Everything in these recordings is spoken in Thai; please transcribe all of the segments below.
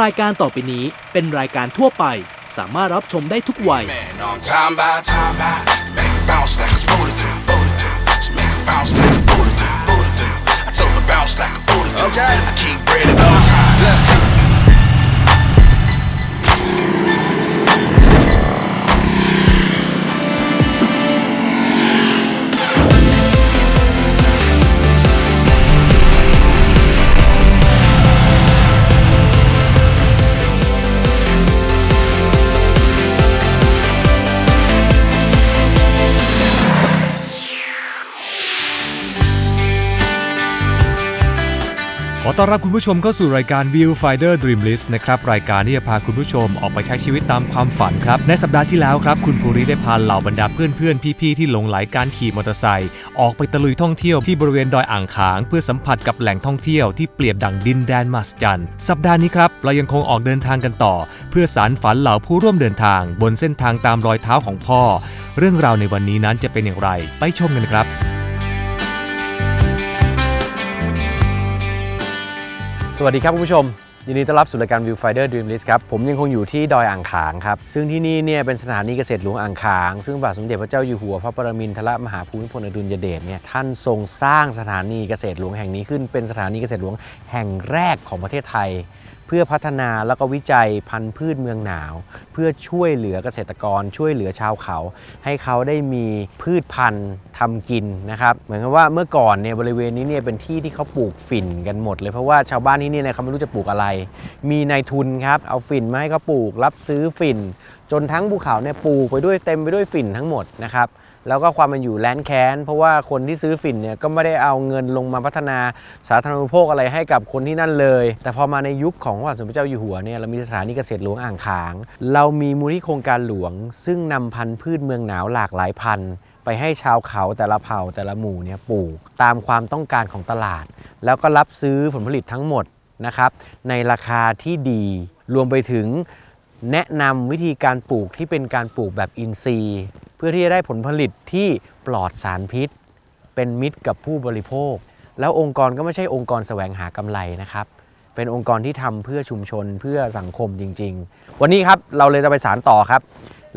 รายการต่อไปนี้เป็นรายการทั่วไป สามารถรับชมได้ทุกวัย Man, no, I'm time by time by. Make it bounce like a booty do, booty do. She make it bounce like a booty do, booty do. I told her bounce like a booty do. Okay. I keep bread at all times. Look. ขอต้อนรับคุณผู้ชมเข้าสู่รายการ Viewfinder Dream List นะครับ รายการที่จะพาคุณผู้ชมออกไปใช้ชีวิตตามความฝันครับ ในสัปดาห์ที่แล้วครับ คุณภูริได้พาเหล่าบรรดาเพื่อนๆ พี่ๆ ที่หลงไหลการขี่มอเตอร์ไซค์ออกไปตะลุยท่องเที่ยวที่บริเวณดอยอ่างขาง เพื่อสัมผัสกับแหล่งท่องเที่ยวที่เปรียบดังดินแดนมหัศจรรย์สัปดาห์นี้ครับเรายังคงออกเดินทางกันต่อ เพื่อสารฝันเหล่าผู้ร่วมเดินทาง บนเส้นทางตามรอยเท้าของพ่อ เรื่องราวในวันนี้นั้นจะเป็นอย่างไร ไปชมกันครับ สวัสดีครับคุณผู้ชม ยินดีต้อนรับสู่รายการ Viewfinder Dream List ครับ ผมยังคงอยู่ที่ดอยอ่างขางครับ ซึ่งที่นี่เนี่ยเป็นสถานีเกษตรหลวงอ่างขาง ซึ่งพระบาทสมเด็จพระเจ้าอยู่หัวพระปรมินทรมหาภูมิพลอดุลยเดชเนี่ยท่านทรงสร้างสถานีเกษตรหลวงแห่งนี้ขึ้น เป็นสถานีเกษตรหลวงแห่งแรกของประเทศไทย เพื่อพัฒนาแล้วก็วิจัยพันธุ์พืชเมืองหนาว เพื่อช่วยเหลือเกษตรกร ช่วยเหลือชาวเขา ให้เขาได้มีพืชพันธุ์ทำกินนะครับ เหมือนกับว่าเมื่อก่อนเนี่ยบริเวณนี้เนี่ยเป็นที่ที่เขาปลูกฝิ่นกันหมดเลยเพราะว่าชาวบ้านที่นี่เนี่ยเขาไม่รู้จะปลูกอะไร มีนายทุนครับเอาฝิ่นมาให้เขาปลูก รับซื้อฝิ่น จนทั้งภูเขาเนี่ยปลูกไปด้วยเต็มไปด้วยฝิ่นทั้งหมดนะครับ แล้วก็ความมันอยู่แลนแค้น เพราะว่าคนที่ซื้อฝิ่นเนี่ยก็ไม่ได้เอาเงินลงมาพัฒนาสาธารณูปโภคอะไรให้กับคนที่นั่นเลย แต่พอมาในยุคของพระบาทสมเด็จเจ้าอยู่หัวเนี่ยเรามีสถานีเกษตรหลวงอ่างขาง เรามีมูลที่โครงการหลวง ซึ่งนำพันธุ์พืชเมืองหนาวหลากหลายพันธุ์ไปให้ชาวเขาแต่ละเผ่าแต่ละหมู่เนี่ยปลูกตามความต้องการของตลาด แล้วก็รับซื้อผลผลิตทั้งหมดนะครับในราคาที่ดีรวมไปถึงแนะนำวิธีการปลูกที่เป็นการปลูกแบบอินทรีย์ เพื่อที่จะได้ผลผลิตที่ปลอดสารพิษ เป็นมิตรกับผู้บริโภค แล้วองค์กรก็ไม่ใช่องค์กรแสวงหากำไรนะครับ เป็นองค์กรที่ทำเพื่อชุมชนเพื่อสังคมจริง ๆ วันนี้ครับเราเลยจะไปสารต่อครับ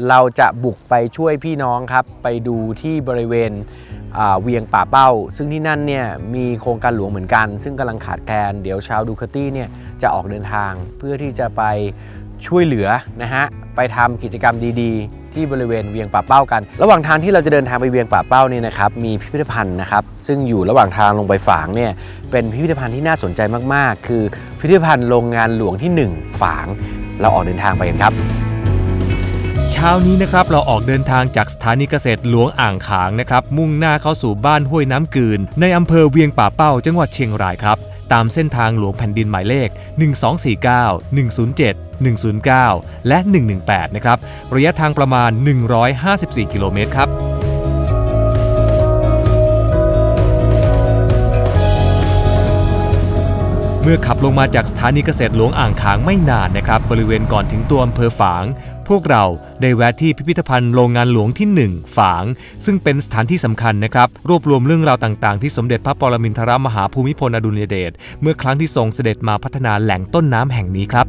เราจะบุกไปช่วยพี่น้องครับ ไปดูที่บริเวณเวียงป่าเป้า ซึ่งที่นั่นเนี่ยมีโครงการหลวงเหมือนกัน ซึ่งกำลังขาดแคลนเดี๋ยวชาวดูคาตี้เนี่ยจะออกเดินทางเพื่อที่จะไปช่วยเหลือนะฮะไปทำกิจกรรมดีๆ ที่บริเวณเวียงป่าเป้ากัน ระหว่างทางที่เราจะเดินทางไปเวียงป่าเป้าเนี่ยนะครับมีพิพิธภัณฑ์นะครับซึ่งอยู่ระหว่างทางลงไปฝางเนี่ยเป็นพิพิธภัณฑ์ที่น่าสนใจมากๆ คือพิพิธภัณฑ์โรงงานหลวงที่ 1 ฝาง เราออกเดินทางไปกันครับ เช้านี้นะครับเราออกเดินทางจากสถานีเกษตรหลวงอ่างขางนะครับมุ่งหน้าเข้าสู่บ้านห้วยน้ำกืน ในอำเภอเวียงป่าเป้าจังหวัดเชียงรายครับ ตามเส้นทางหลวงแผ่นดินหมายเลข 1249 107 109 และ 118 นะครับ ระยะทางประมาณ 154 กิโลเมตรครับเมื่อขับลงมาจากสถานีเกษตรหลวงอ่างขางไม่นานนะครับ บริเวณก่อนถึงตัวอำเภอฝาง พวกเราได้แวะที่พิพิธภัณฑ์โรงงานหลวงที่ 1 ฝาง ซึ่งเป็นสถานที่สำคัญนะครับ รวบรวมเรื่องราวต่างๆ ที่สมเด็จพระปรมินทรมหาภูมิพลอดุลยเดชเมื่อครั้งที่ทรงเสด็จมาพัฒนาแหล่งต้นน้ำแห่งนี้ครับ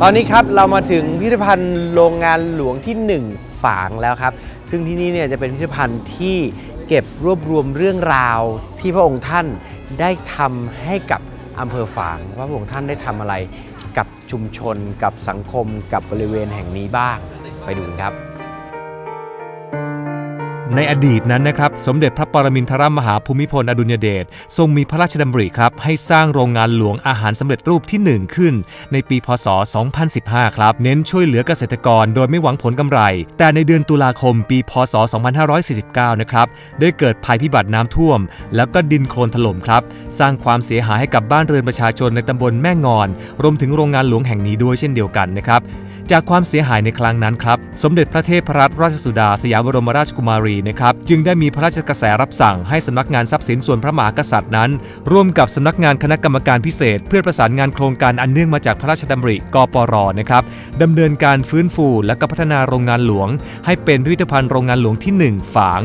ตอนนี้ครับเรามาถึงพิพิธภัณฑ์โรงงานหลวงที่ 1 ฝางแล้วครับ ซึ่งที่นี่เนี่ยจะเป็นพิพิธภัณฑ์ที่เก็บรวบรวมเรื่องราวที่พระองค์ท่านได้ทำให้กับอำเภอฝางว่าพระองค์ท่านได้ทำอะไร กับชุมชนกับสังคมกับบริเวณแห่งนี้บ้าง ไปดูครับ ในอดีตนั้นนะครับ สมเด็จพระปรมินทรมหาภูมิพลอดุลยเดชทรงมีพระราชดำริครับ ให้สร้างโรงงานหลวงอาหารสำเร็จรูปที่ 1 ขึ้น ในปีพศ 2015 ครับ เน้นช่วยเหลือเกษตรกรโดยไม่หวังผลกำไร แต่ในเดือนตุลาคม ปีพศ 2549 นะครับได้เกิดภัยพิบัติน้ำท่วม แล้วก็ดินโคลนถล่มครับ สร้างความเสียหายให้กับบ้านเรือนประชาชนในตำบลแม่งอน รวมถึงโรงงานหลวงแห่งนี้ด้วยเช่นเดียวกันนะครับ จากความเสียหายในครั้งนั้นครับ สมเด็จพระเทพรัตนราชสุดาสยามบรมราชกุมารีนะครับ จึงได้มีพระราชกระแสรับสั่งให้สำนักงานทรัพย์สินส่วนพระมหากษัตริย์นั้น ร่วมกับสำนักงานคณะกรรมการพิเศษ เพื่อประสานงานโครงการอันเนื่องมาจากพระราชดำริกปรนะครับดำเนินการฟื้นฟูและก็พัฒนาโรงงานหลวง ให้เป็นพิพิธภัณฑ์โรงงานหลวงที่ 1 ฝาง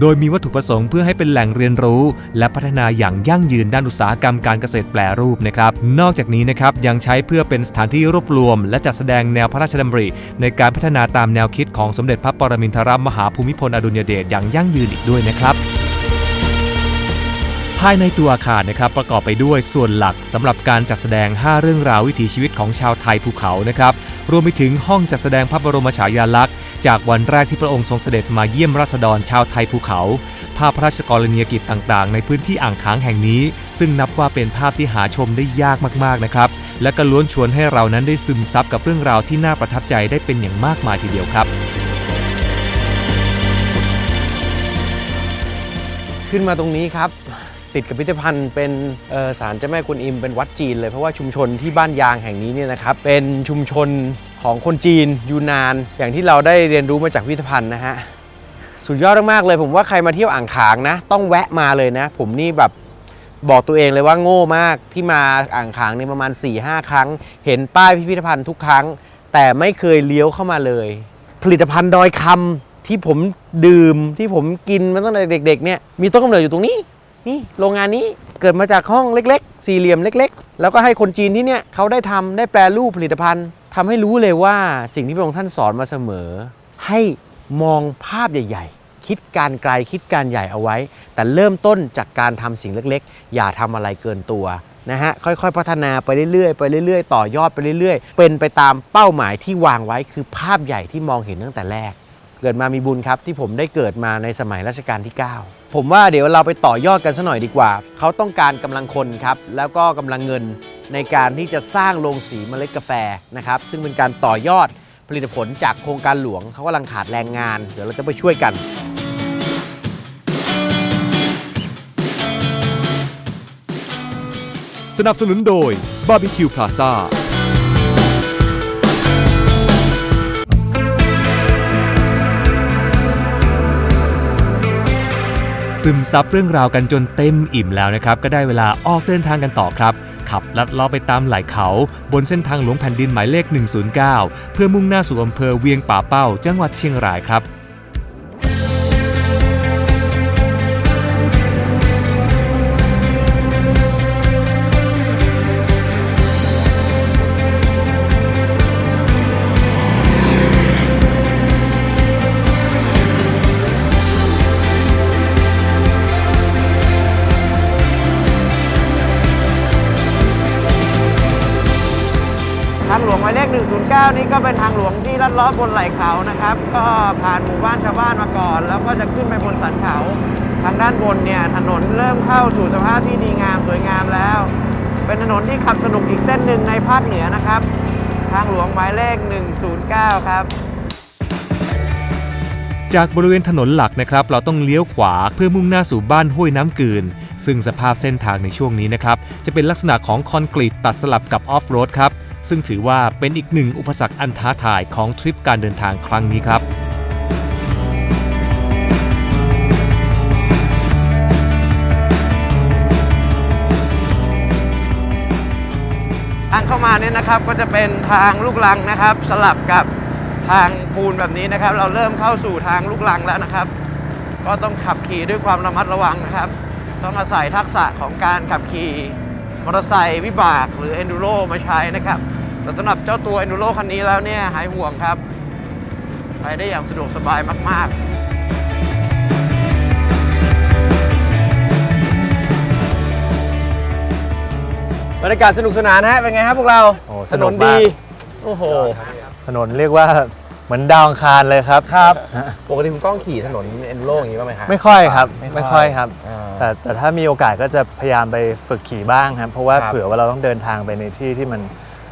โดยมีวัตถุประสงค์เพื่อให้เป็นแหล่งเรียนรู้ และพัฒนาอย่างยั่งยืนด้านอุตสาหกรรมการเกษตรแปรรูปนะครับ นอกจากนี้นะครับยังใช้เพื่อเป็นสถานที่รวบรวม และจัดแสดงแนวพระราชดำริ ในการพัฒนาตามแนวคิดของสมเด็จพระปรมินทรมหาภูมิพลอดุลยเดชอย่างยั่งยืนอีกด้วยนะครับภายในตัวอาคารนะครับประกอบไปด้วยส่วนหลักสำหรับการจัดแสดง 5 เรื่องราววิถีชีวิตของชาวไทยภูเขานะครับ รวมไปถึงห้องจัดแสดงพระบรมฉายาลักษณ์ จากวันแรกที่พระองค์ทรงเสด็จมาเยี่ยมราษฎรชาวไทยภูเขา ภาพพระราชกรณียกิจต่างๆ ในพื้นที่อ่างค้างแห่งนี้ ซึ่งนับว่าเป็นภาพที่หาชมได้ยากมากๆนะครับ และก็ล้วนชวนให้เรานั้นได้ซึมซับกับเรื่องราวที่น่าประทับใจได้เป็นอย่างมากมายทีเดียวครับขึ้นมาตรงนี้ครับ ติดกับพิพิธภัณฑ์เป็นศาลเจ้าแม่กวนอิมเป็นวัดจีนเลยเพราะว่าชุมชนที่บ้านยางแห่งนี้เนี่ยนะครับเป็นชุมชนของคนจีนยูนาน อย่างที่เราได้เรียนรู้มาจากพิพิธภัณฑ์นะฮะสุดยอดมากๆเลยผมว่าใครมาเที่ยวอ่างขางนะ ต้องแวะมาเลยนะ ผมนี่แบบบอกตัวเองเลยว่าโง่มากที่มาอ่างขางเนี่ยประมาณ 4-5 ครั้ง เห็นป้ายพิพิธภัณฑ์ทุกครั้ง แต่ไม่เคยเลี้ยวเข้ามาเลย ผลิตภัณฑ์ดอยคำที่ผมดื่มที่ผมกินมาตั้งแต่เด็ก ๆ เนี่ยมีต้นกำเนิดอยู่ตรงนี้ นี่โรงงานนี้เกิดมาจากห้องเล็กๆ สี่เหลี่ยมเล็ก ๆ แล้วก็ให้คนจีนที่เนี่ยเขาได้ทำได้แปรรูปผลิตภัณฑ์ทำให้รู้เลยว่าสิ่งที่พระองค์ท่านสอนมาเสมอ ให้มองภาพใหญ่ ๆ คิดการไกลคิดการใหญ่เอาไว้ แต่เริ่มต้นจากการทำสิ่งเล็กๆ อย่าทำอะไรเกินตัวนะฮะค่อยๆ พัฒนาไปเรื่อยๆไปเรื่อยๆ ต่อยอดไปเรื่อยๆ เป็นไปตามเป้าหมายที่วางไว้คือภาพใหญ่ที่มองเห็นตั้งแต่แรก เกิดมามีบุญครับที่ผมได้เกิดมาในสมัยรัชกาลที่ 9 ผมว่าเดี๋ยวเราไปต่อยอดกันสัหน่อยดีกว่า เขาต้องการกำลังคนครับ แล้วก็กำลังเงินในการที่จะสร้างโรงสีเมล็ดกาแฟนะครับ ซึ่งเป็นการต่อยอดผลิตผลจากโครงการหลวง เขากำลังขาดแรงงาน เดี๋ยวเราจะไปช่วยกันสนับสนุนโดย Barbecue Plaza ซึ ซึมซับเรื่องราวกันจนเต็มอิ่มแล้วนะครับ ก็ได้เวลาออกเดินทางกันต่อครับ ขับลัดเลาะไปตามไหล่เขา บนเส้นทางหลวงแผ่นดินหมายเลข 109 เพื่อมุ่งหน้าสู่อำเภอเวียงป่าเป้า จังหวัดเชียงรายครับ มายเลข 109 นี่ก็เป็นทางหลวงที่ลัดเล้อบนไหล่เขานะครับ ก็ผ่านหมู่บ้านชาวบ้านมาก่อน แล้วก็จะขึ้นไปบนสันเขา ทางด้านบนเนี่ยถนนเริ่มเข้าสู่สภาพที่ดีงามสวยงามแล้ว เป็นถนนที่ขับสนุกอีกเส้นหนึ่งในภาคเหนือนะครับ ทางหลวงหมายเลข 109 ครับจากบริเวณถนนหลักนะครับ เราต้องเลี้ยวขวาเพื่อมุ่งหน้าสู่บ้านห้วยน้ำกืน ซึ่งสภาพเส้นทางในช่วงนี้นะครับ จะเป็นลักษณะของคอนกรีตตัดสลับกับออฟโรดครับ ซึ่งถือว่าเป็นอีกหนึ่งอุปสรรคอันท้าทายของทริปการเดินทางครั้งนี้ครับทางเข้ามาเนี่ยนะครับก็จะเป็นทางลูกลังนะครับ สลับกับทางปูนแบบนี้นะครับ เราเริ่มเข้าสู่ทางลูกลังแล้วนะครับ ก็ต้องขับขี่ด้วยความระมัดระวังนะครับ ต้องอาศัยทักษะของการขับขี่มอเตอร์ไซค์วิบากหรือ enduro มาใช้นะครับ แต่สำหรับเจ้าตัว enduro คันนี้แล้วเนี่ยหายห่วงครับ ไปได้อย่างสะดวกสบายมาก ๆบรรยากาศสนุกสนานฮะ เป็นไงครับพวกเราโอ้ถสนนุกนมาก ดี โอ้โห ถนนเรียกว่าเหมือนดาวอังคารเลยครับครับ ปกติคุณก้องขี่ถนนเอ็นโรอย่างนี้บ้างไหมฮะ ไม่ค่อยครับ ไม่ไม่ค่ค่ออยยครับ อ่าแต่แต่ถ้ามีโอกาสก็จะพยายามไปฝึกขี่บ้างครับ เพราะว่าครับ เผื่อว่าเราต้องเดินทางไปในที่ที่มัน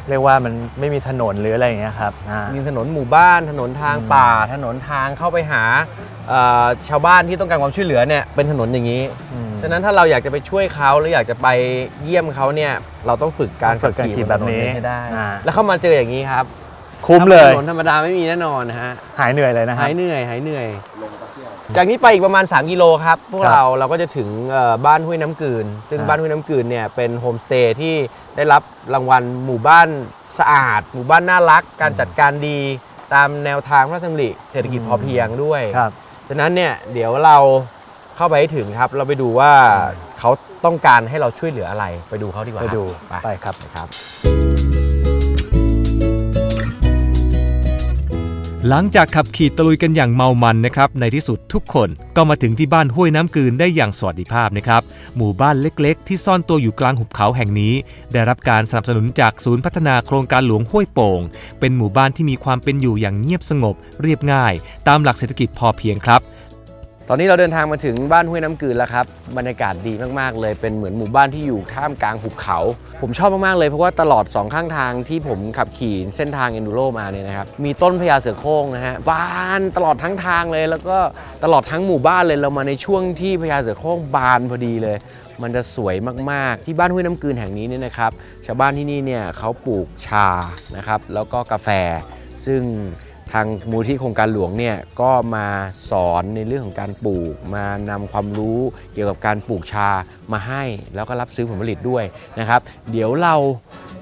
เรียกว่ามันไม่มีถนนหรืออะไรอย่างเงี้ยครับอ่า มีถนนหมู่บ้านถนนทางป่า ถนนทางเข้าไปหาเอ่อชาวบ้านที่ต้องการความช่วยเหลือเนี่ยเป็นถนนอย่างนี้ อืม ฉะนั้นถ้าเราอยากจะไปช่วยเขาหรืออยากจะไปเยี่ยมเขาเนี่ยเราต้องฝึกการฝึกการขี่แบบนี้ให้ได้ อ่า แล้วเข้ามาเจออย่างนี้ครับ คุ้มเลย ถนนธรรมดาไม่มีแน่นอนนะฮะ หายเหนื่อยเลยนะครัหาบ ยเหนื่อยหายเหนื่อย จากนี้ไปอีกประมาณ 3 กิโลครับ พวกครับเราเราก็จะถึงเอ่อบ้านห้วยน้ำกืน ซึ่งครับบ้านห้วยน้ำกืนเนี่ยเป็นโฮมสเตย์ที่ได้รับรางวัลหมู่บ้านสะอาด หมู่บ้านน่ารัก การจัดการดีตามแนวทางพระราชดำริเศรษฐกิจพอเพียงด้วยครับฉะนั้นเนี่ยเดี๋ยวเราเข้าไปให้ถึงครับ เราไปดูว่าเขาต้องการให้เราช่วยเหลืออะไร ไปดูเขาดีกว่าไปดูครับไปครับไปครับ หลังจากขับขี่ตะลุยกันอย่างเมามันนะครับ ในที่สุดทุกคนก็มาถึงที่บ้านห้วยน้ำกืนได้อย่างสวัสดิภาพนะครับ หมู่บ้านเล็กๆ ที่ซ่อนตัวอยู่กลางหุบเขาแห่งนี้ ได้รับการสนับสนุนจากศูนย์พัฒนาโครงการหลวงห้วยโป่ง เป็นหมู่บ้านที่มีความเป็นอยู่อย่างเงียบสงบ เรียบง่าย ตามหลักเศรษฐกิจพอเพียงครับ ตอนนี้เราเดินทางมาถึงบ้านห้วยน้ำกืนแล้วครับบรรยากาศดีมากๆเลยเป็นเหมือนหมู่บ้านที่อยู่ท่ามกลางหุบเขา ผมชอบมากๆเลยเพราะว่าตลอดสองข้างทางที่ผมขับขี่เส้นทางเอนดูโรมาเนี่ยนะครับมีต้นพญาเสือโคร่งนะฮะบานตลอดทั้งทางเลย แล้วก็ตลอดทั้งหมู่บ้านเลยเรามาในช่วงที่พญาเสือโคร่งบานพอดีเลย มันจะสวยมากๆ ที่บ้านห้วยน้ำกืนแห่งนี้เนี่ยนะครับชาวบ้านที่นี่เนี่ยเขาปลูกชานะครับแล้วก็กาแฟซึ่ง ทางมูลที่โครงการหลวงเนี่ยก็มาสอนในเรื่องของการปลูก มานำความรู้เกี่ยวกับการปลูกชามาให้ แล้วก็รับซื้อผลผลิตด้วยนะครับ เดี๋ยวเรา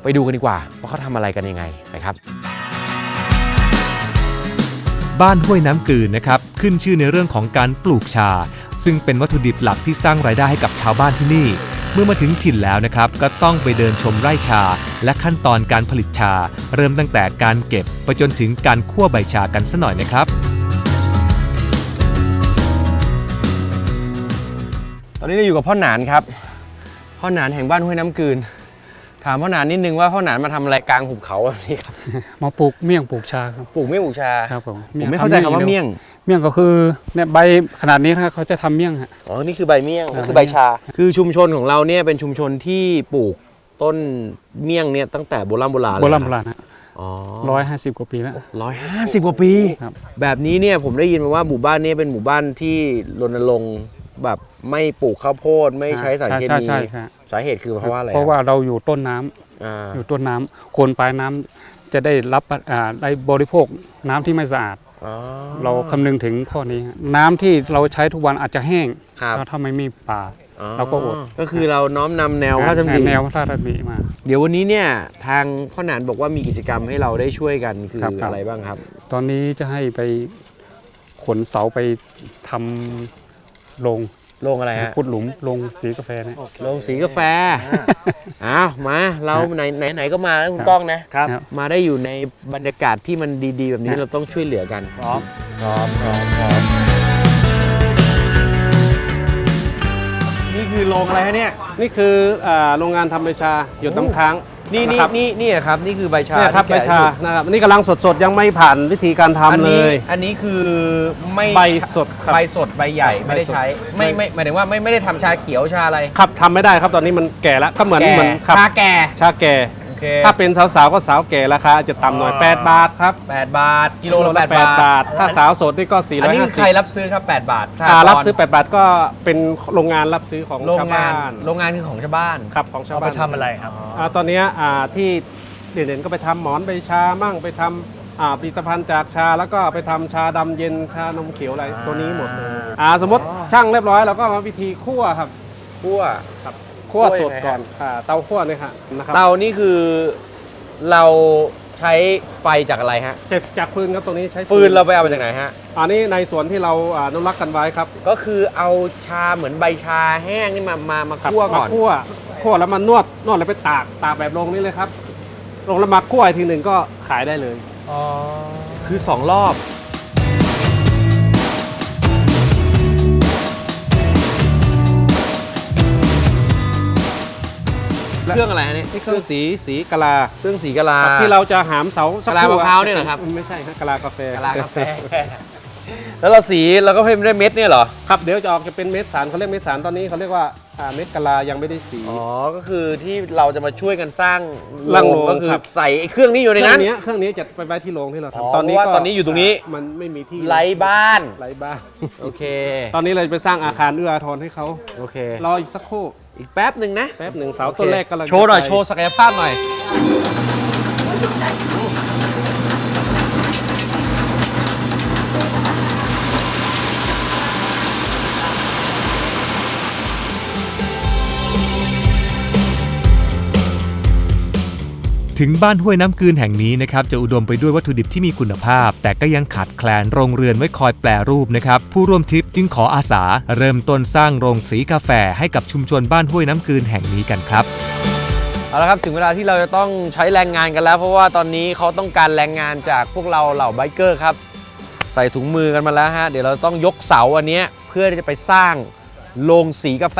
ไปดูกันดีกว่าว่าเขาทำอะไรกันยังไงนะครับ บ้านห้วยน้ำกืนนะครับขึ้นชื่อในเรื่องของการปลูกชา ซึ่งเป็นวัตถุดิบหลักที่สร้างรายได้ให้กับชาวบ้านที่นี่ เมื่อมาถึงถิ่นแล้วนะครับ ก็ต้องไปเดินชมไร่ชา และขั้นตอนการผลิตชา เริ่มตั้งแต่การเก็บไปจนถึงการคั่วใบชากันสัหน่อยนะครับ ตอนนี้เราอยู่กับพ่อหนานครับ พ่อหนานแห่งบ้านห้วยน้ำกืน ถามพ่อหนานนิดนึงว่าพ่อหนานมาทำอะไรกลางหุบเขาแบบนี้ครับมาปลูกเมี่ยงปลูกชาครับปลูกเมี่ยงปลูกชาครับผมผมไม่เข้าใจคำว่าเมี่ยงเมี่ยงก็คือเนี่ยใบขนาดนี้นะเขาจะทำเมี่ยงฮะอ๋อนี่คือใบเมี่ยงครับคือใบชา คือชุมชนของเราเนี่ยเป็นชุมชนที่ปลูกต้นเมี่ยงเนี่ยตั้งแต่โบราณโบราณเลยโบราณนะโบราณฮะอ๋อร้อยห้าสิบกว่าปีแล้วร้อยห้าสิบกว่าปีครับแบบนี้เนี่ยผมได้ยินมาว่าหมู่บ้านนี้เป็นหมู่บ้านที่รณรงค์ แบบไม่ปลูกข้าวโพดไม่ใช้สารเคใช่มีใช่ใช่สาเหตุคือเพราะว่าอะไรเพราะว่าเราอยู่ต้นน้ำอ่าอยู่ต้นน้ำคนปลายน้ำจะได้รับอ่าได้บริโภคน้ำที่ไม่สะอาดอ๋อเราคำนึงถึงข้อนี้ฮะน้ำที่เราใช้ทุกวันอาจจะแห้งครับถ้าถ้าไม่มีป่าอ๋อเราก็อดก็คือเราน้อมนำแนวพระราชดำริแนวพระราชดำริมา เดี๋ยววันนี้เนี่ยทางพ่อหนานบอกว่ามีกิจกรรมให้เราได้ช่วยกันคือครับครับอะไรบ้างครับ ตอนนี้จะให้ไปขนเสาไปทำ โรงโรงอะไรฮะขุดหลุมโรงสีกาแฟเนะโรงสีกาแฟอ้าวมาเราครับไหนไหนไหนก็มาแล้วคุณครับก้องนะครับ มาได้อยู่ในบรรยากาศที่มันดี ๆ แบบนี้ครับเราต้องช่วยเหลือกันพร้อมพร้อมพร้อมพร้อมนี่คือโรงอะไรฮะเนี่ย นี่คืออ่าโรงงานทำใบชาหยดน้ำค้าง นี่นี่นะครับนี่นี่ครับนี่คือใบชาเนี่ยครับที่ใบแกะชาอยู่นะครับอันนี่กำลังสดๆ ยังไม่ผ่านวิธีการทำอันเลนี้ย อันนี้คือไม่ใบสดครับใบสดใบใหญ่ครับไม่ได้ใช้ใบสด ไม่ไม่หมายถึงว่าไม่ไม่ได้ทำชาเขียวชาอะไรครับทำไม่ได้ครับตอนนี้มันแก่แล้วก็เหมือนแก่เหมือนครับชาแก่ชาแก่โอ เคถ้าเป็นสาวๆก็สาวแก่ราคาจะต่ำหน่อย 8 บาทครับแปดบาท กิโลละแปดแปดบาบาททถ้าสาวโสดนี่ก็4อันนี้คือใคร5รับซื้อครับ 8 บาท0อ่ารับซื้อ 8 บาทก็เป็นโรงงานรับซื้อของโรงชาวงาบ้านนโรงงานคือของชาวบ้านครับของชาวบ้านเอาไปทำอะไรครับอ่าตอนเนี้ยอ่าที่เด่นๆก็ไปทำหมอนใบชามั่งไปทำอ่าผลิตภัณฑ์จากชาแล้วก็ไปทำชาดำเย็นชานมเขียวอะไรตัวนี้หมดเลยอ่าสมมติช่างเรียบร้อยเราก็มาวิธีคั่วครับ คั่วคั่ว คั่วสยัดงไงฮะก่อนอ่าเตาคั่วเนี่ยค่ะนะครับเตานี่คือเราใช้ไฟจากอะไรฮะเจ็บจากฟืนครับตรงนี้ใช้ฟืนเราไปเอามาจากไหนฮะอันนี้ในส่วนที่เราอ่าอนุรักษ์กันไว้ครับ ก็คือเอาชาเหมือนใบชาแห้งนี่มามามาครับคั่วก่อนมาคั่วคั่วแล้วมานวดนวดแล้วไปตากตากแบบลงนี่เลยครับลงแล้วมาคั่วอีกทีหนึ่งก็ขายได้เลยคือสองรอบ เครื่องอะไรฮะเนี่ยนี่เครื่องสีสีกะลาเครื่องสีกะลาครับที่เราจะหามเสาสักะลามะพร้าวเนี่ยเหรอครับไม่ใช่ครับกะลากาแฟกะลากาแฟแล้วเราสีเราก็เพิ่มได้เม็ดเนี่ยเหรอครับเดี๋ยวจะออกจะเป็นเม็ดสารเขาเรียกเม็ดสารตอนนี้เขาเรียกว่าอ่าเม็ดกะลายังไม่ได้สีอ๋อก็คือที่เราจะมาช่วยกันสร้างร่างโรงก็คือครับใส่ไอ้เครื่องนี้อยู่เคในรื่นั้อนงนี้เครื่องนี้จะไปไว้ที่โรงที่เราอ๋อทำตอนนี้เพราะก็ว่าตอนนี้อยู่ตรงนี้มันไม่มีที่ไร้บ้านไร้บ้านโอเค ตอนนี้เราจะไปสร้างอาคารเอื้ออาทรให้เขาโอเครออีกสักครู่ อีกแป๊บหนึ่งนะ แป๊บหนึ่งเสาต้นแรกกำลังโชว์หน่อยจะไป โชว์ศักยภาพหน่อย ถึงบ้านห้วยน้ำกืนแห่งนี้นะครับจะอุดมไปด้วยวัตถุดิบที่มีคุณภาพ แต่ก็ยังขาดแคลนโรงเรือนไว้คอยแปรรูปนะครับผู้ร่วมทริปจึงขออาสา เริ่มต้นสร้างโรงสีกาแฟให้กับชุมชนบ้านห้วยน้ำกืนแห่งนี้กันครับเอาละครับถึงเวลาที่เราจะต้องใช้แรงงานกันแล้ว เพราะว่าตอนนี้เขาต้องการแรงงานจากพวกเราเหล่าไบเกอร์ครับใส่ถุงมือกันมาแล้วฮะเดี๋ยวเราต้องยกเสาอันนี้เพื่อที่จะไปสร้างโรงสีกาแฟ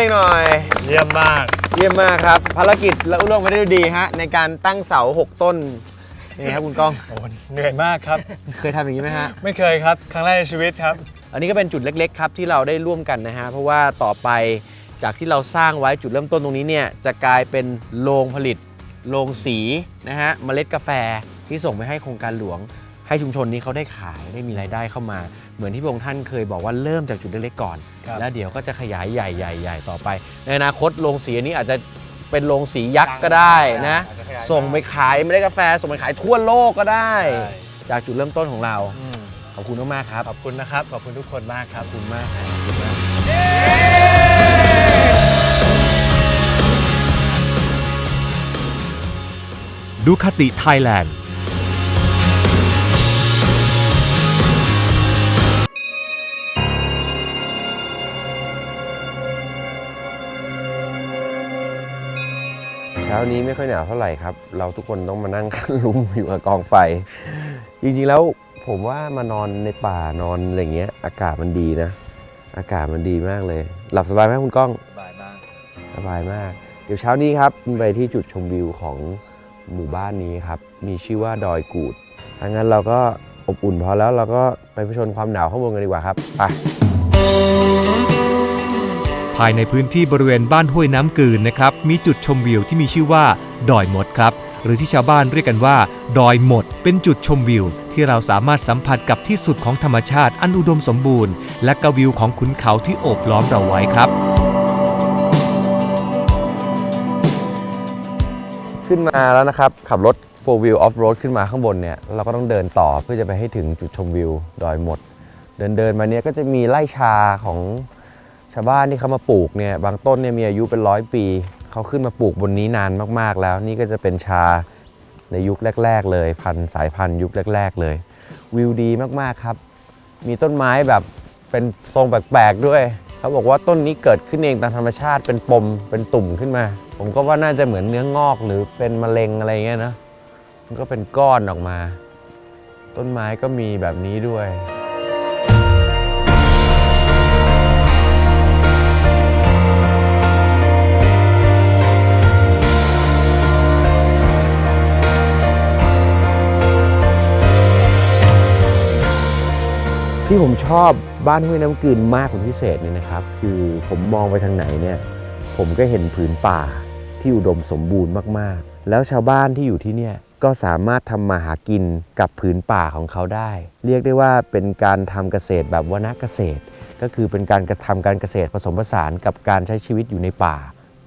ตัวมือให้ตัวเองหน่อย เยี่ยมมาก เยี่ยมมากครับ ภารกิจและอุล่วงไปได้ด้วยดีฮะ ในการตั้งเสา 6 ต้นนี่ครับคุณก้อง โอ้เหนื่อยมากครับ เคยทำอย่างนี้ไหมฮะ ไม่เคยครับ ครั้งแรกในชีวิตครับ อันนี้ก็เป็นจุดเล็ก ๆ ครับที่เราได้ร่วมกันนะฮะ เพราะว่าต่อไปจากที่เราสร้างไว้จุดเริ่มต้นตรงนี้เนี่ยจะกลายเป็นโรงผลิตโรงสีนะฮะเมล็ดกาแฟที่ส่งไปให้โครงการหลวง ให้ชุมชนนี้เขาได้ขายได้มีรายได้เข้ามา เหมือนที่พระองค์ท่านเคยบอกว่าเริ่มจากจุดเล็กๆก่อน ครับ แล้วเดี๋ยวก็จะขยายใหญ่ใหญ่ใหญ่ต่อไป ในอนาคตโรงสีอันนี้อาจจะเป็นโรงสียักษ์ก็ได้นะส่งไปขายเมล็ดกาแฟ ส่งไปขายทั่วโลกก็ได้จากจุดเริ่มต้นของเรา อืมขอบคุณมากๆครับ ขอบคุณนะครับ ขอบคุณทุกคนมากครับ ขอบคุณมากครับขอบคุณมากดูคติไทยแลนด์ ช้านี้ไม่ค่อยหนาวเท่าไหร่ครับ เราทุกคนต้องมานั่งลุ้มอยู่กับกองไฟ จริงๆแล้วผมว่ามานอนในป่านอนอะไรเงี้ย อากาศมันดีนะ อากาศมันดีมากเลย หลับสบายไหมคุณก้อง สบายมาก สบายมาก เดี๋ยวเช้านี้ครับไปที่จุดชมวิวของหมู่บ้านนี้ครับ มีชื่อว่าดอยกูดถ้างั้นเราก็อบอุ่นพอแล้วเราก็ไปผชนความหนาวข้างบนกันดีกว่าครับ ไป ภายในพื้นที่บริเวณบ้านห้วยน้ำกืนนะครับ มีจุดชมวิวที่มีชื่อว่า ดอยหมดครับ หรือที่ชาวบ้านเรียกกันว่า ดอยหมด เป็นจุดชมวิว ที่เราสามารถสัมผัสกับที่สุดของธรรมชาติอันอุดมสมบูรณ์ และกวิวของขุนเขาที่โอบล้อมเราไว้ครับ ขึ้นมาแล้วนะครับ ขับรถ4 wheel off road ขึ้นมาข้างบนเนี่ยเราก็ต้องเดินต่อเพื่อจะไปให้ถึงจุดชมวิว ดอยหมด เดินเดินมาเนี่ยก็จะมีไร่ชาของ ชาวบ้านที่เขามาปลูกเนี่ยบางต้นเนี่ยมีอายุเป็นร้อยปีเขาขึ้นมาปลูกบนนี้นานมากๆ แล้วนี่ก็จะเป็นชาในยุคแรก ๆ เลย พันสายพันธุ์ยุคแรก ๆ เลย วิวดีมากๆครับ มีต้นไม้แบบเป็นทรงแปลกๆด้วยเขาบอกว่าต้นนี้เกิดขึ้นเองตามธรรมชาติเป็นปมเป็นตุ่มขึ้นมา ผมก็ว่าน่าจะเหมือนเนื้องอกหรือเป็นมะเร็งอะไรเงี้ยนะมันก็เป็นก้อนออกมา ต้นไม้ก็มีแบบนี้ด้วย ที่ผมชอบบ้านห้วยน้ำกืนมากเป็นพิเศษเนี่ยนะครับ คือผมมองไปทางไหนเนี่ย ผมก็เห็นผืนป่าที่อุดมสมบูรณ์มากๆ แล้วชาวบ้านที่อยู่ที่เนี่ยก็สามารถทำมาหากินกับผืนป่าของเขาได้ เรียกได้ว่าเป็นการทำเกษตรแบบวนเกษตร ก็คือเป็นการกระทำการเกษตรผสมผสานกับการใช้ชีวิตอยู่ในป่า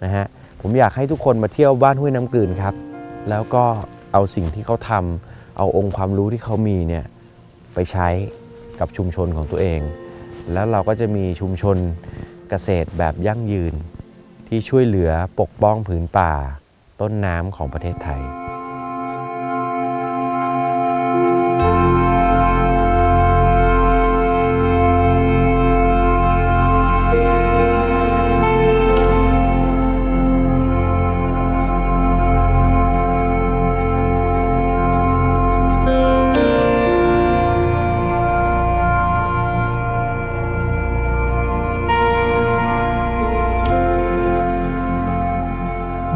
นะฮะผมอยากให้ทุกคนมาเที่ยวบ้านห้วยน้ำกลืนครับ แล้วก็เอาสิ่งที่เขาทำเอาองค์ความรู้ที่เขามีเนี่ยไปใช้ กับชุมชนของตัวเอง แล้วเราก็จะมีชุมชนเกษตรแบบยั่งยืน ที่ช่วยเหลือปกป้องผืนป่า ต้นน้ำของประเทศไทย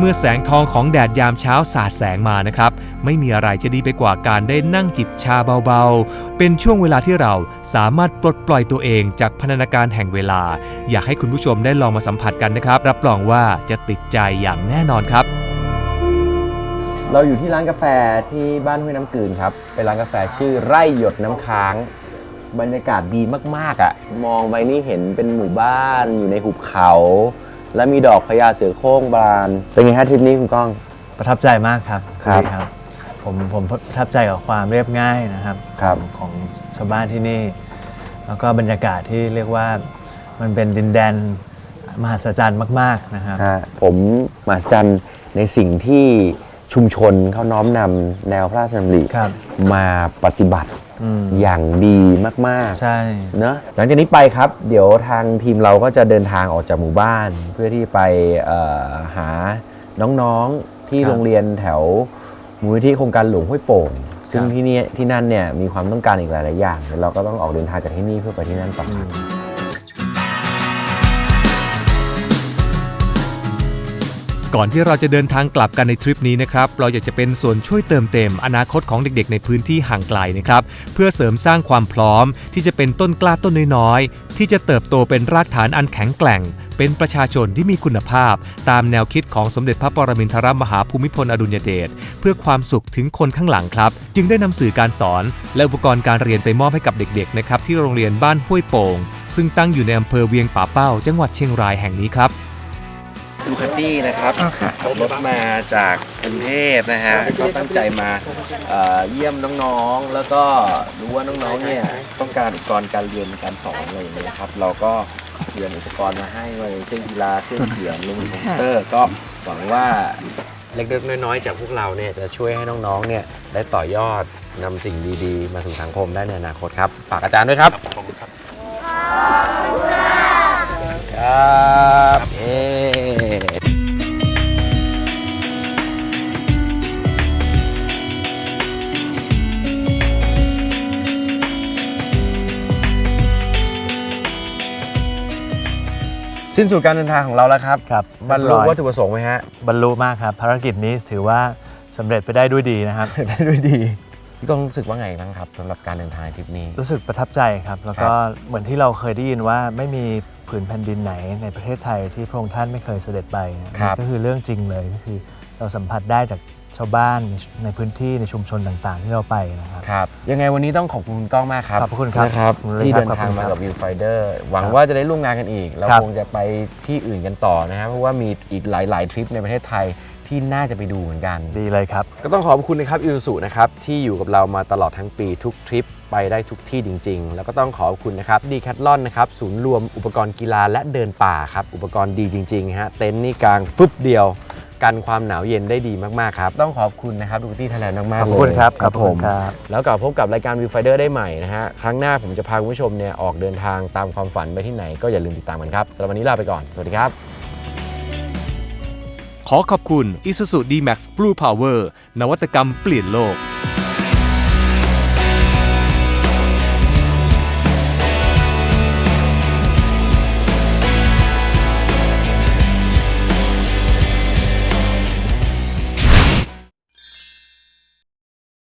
มื่อแสงทองของแดดยามเช้าสาดแสงมานะครับ ไม่มีอะไรจะดีไปกว่าการได้นั่งจิบชาเบาๆ เป็นช่วงเวลาที่เราสามารถปลดปล่อยตัวเองจากพันธนาการแห่งเวลา อยากให้คุณผู้ชมได้ลองมาสัมผัสกันนะครับ รับรองว่าจะติดใจอย่างแน่นอนครับ เราอยู่ที่ร้านกาแฟที่บ้านห้วยน้ำกืนครับ เป็นร้านกาแฟชื่อไร่หยดน้ำค้าง บรรยากาศดีมากๆอะ่ะ มองไปนี่เห็นเป็นหมู่บ้านอยู่ในหุบเขา และมีดอกพญาเสือโคร่งบาน เป็นไงฮะทริปนี้คุณก้อง ประทับใจมากครับครับดีผมผมประทับใจกับความเรียบง่ายนะครับครับ ของชาวบ้านที่นี่ แล้วก็บรรยากาศที่เรียกว่ามันเป็นดินแดนมหัศจรรย์มาก ๆ นะครับฮะผมมหัศจรรย์ในสิ่งที่ชุมชนเขาน้อมนำแนวพระราชดำริครับมาปฏิบัติ อืมอย่างดีมากๆใช่เนอะหลังจากนี้ไปครับ เดี๋ยวทางทีมเราก็จะเดินทางออกจากหมู่บ้าน เพื่อที่ไปเอ่อหาน้องๆที่ครับโรงเรียนแถวมูลนิธิโครงการหลวงห้วยโป่งซึ่งครับที่นี่ที่นั่นเนี่ยมีความต้องการอีกหลายๆอย่างเดี๋ยวเราก็ต้องออกเดินทางจากที่นี่เพื่อไปที่นั่นต่ออ ก่อนที่เราจะเดินทางกลับกันในทริปนี้นะครับ เราอยากจะเป็นส่วนช่วยเติมเต็มอนาคตของเด็กๆ ในพื้นที่ห่างไกลนะครับ เพื่อเสริมสร้างความพร้อม ที่จะเป็นต้นกล้าต้นน้อยๆ ที่จะเติบโตเป็นรากฐานอันแข็งแกร่ง เป็นประชาชนที่มีคุณภาพ ตามแนวคิดของสมเด็จพระปรมินทรมหาภูมิพลอดุลยเดชเพื่อความสุขถึงคนข้างหลังครับ จึงได้นำสื่อการสอน และอุปกรณ์การเรียนไปมอบให้กับเด็กๆนะครับที่โรงเรียนบ้านห้วยโป่งซึ่งตั้งอยู่ในอำเภอเวียงป่าเป้า จังหวัดเชียงรายแห่งนี้ครับ ดูคัตตี้นะครับขับรถมาจากกรุงเทพนะฮะก็ตั้งใจมาเอ่อเยี่ยมน้องๆ แล้วก็รู้ว่าน้องๆเนี่ยต้องการอุปกรณ์การเรียนการสอนอะไรอย่างเงี้ยครับ เราก็เตรียมอุปกรณ์มาให้ไว้เครื่องกีฬาเครื่องเขียนรวมถึงคอมพิวเตอร์ก็หวังว่า เล็กๆน้อยๆ จากพวกเราเนี่ยจะช่วยให้น้องๆ เนี่ยได้ต่อยอดนำสิ่งดีๆ มาสู่สังคมได้ในอนาคตครับ ฝากอาจารย์ด้วยครับครับเอ๊ สิ้นสุดการเดินทางของเราแล้วครับครับบรรลุเยบอยวัตถุประสงค์ไหมฮะบรรลุมากครับ ภารกิจนี้ถือว่าสำเร็จไปได้ด้วยดีนะครับ ได้ด้วยดีพี่ก้องรู้สึกว่าไงบ้างครับสำหรับการเดินทางทริปนี้ รู้สึกประทับใจครับ แล้วก็เหมือนที่เราเคยได้ยินว่าไม่มีผืนแผ่นดินไหนในประเทศไทยที่พระองค์ท่านไม่เคยเสด็จไปนะครับนี่ก็คือเรื่องจริงเลยก็คือเราสัมผัสได้จาก ชาวบ้านในในพื้นที่ในชุมชนต่างๆ ที่เราไปนะครับ ครับ ยังไงวันนี้ต้องขอบคุณคุณก้องมากครับขอบคุณครับนะครับขอบคุณเลยที่ครับเดินทางมาขอบคุณครับกับวิวไฟเดอร์หวังครับว่าจะได้ร่วมงานกันอีก เราครับ คงจะไปที่อื่นกันต่อนะครับเพราะว่ามีอีกหลาย ๆ ทริปในประเทศไทยที่น่าจะไปดูเหมือนกัน ดีเลยครับ ก็ต้องขอบคุณนะครับอิลสุนะครับที่อยู่กับเรามาตลอดทั้งปีทุกทริปไปได้ทุกที่จริง ๆ แล้วก็ต้องขอบคุณนะครับดีแคทลอนนะครับศูนย์รวมอุปกรณ์กีฬาและเดินป่าครับอุปกรณ์ดีจริงๆฮะเต็นท์นี่กลางฟึบเดียว กันความหนาวเย็นได้ดีมากๆครับ ต้องขอบคุณนะครับดูที่ไทยแลนด์มากๆขอบเลยคุณครับครับขอบผคุมณครับ แล้วกลับพบกับรายการ Viewfinder ได้ใหม่นะฮะ ครั้งหน้าผมจะพาคุณผู้ชมเนี่ยออกเดินทางตามความฝันไปที่ไหนก็อย่าลืมติดตามกันครับสำหรับวันนี้ลาไปก่อน สวัสดีครับ ขอขอบคุณ Isuzu D-Max Blue Power นวัตกรรมเปลี่ยนโลก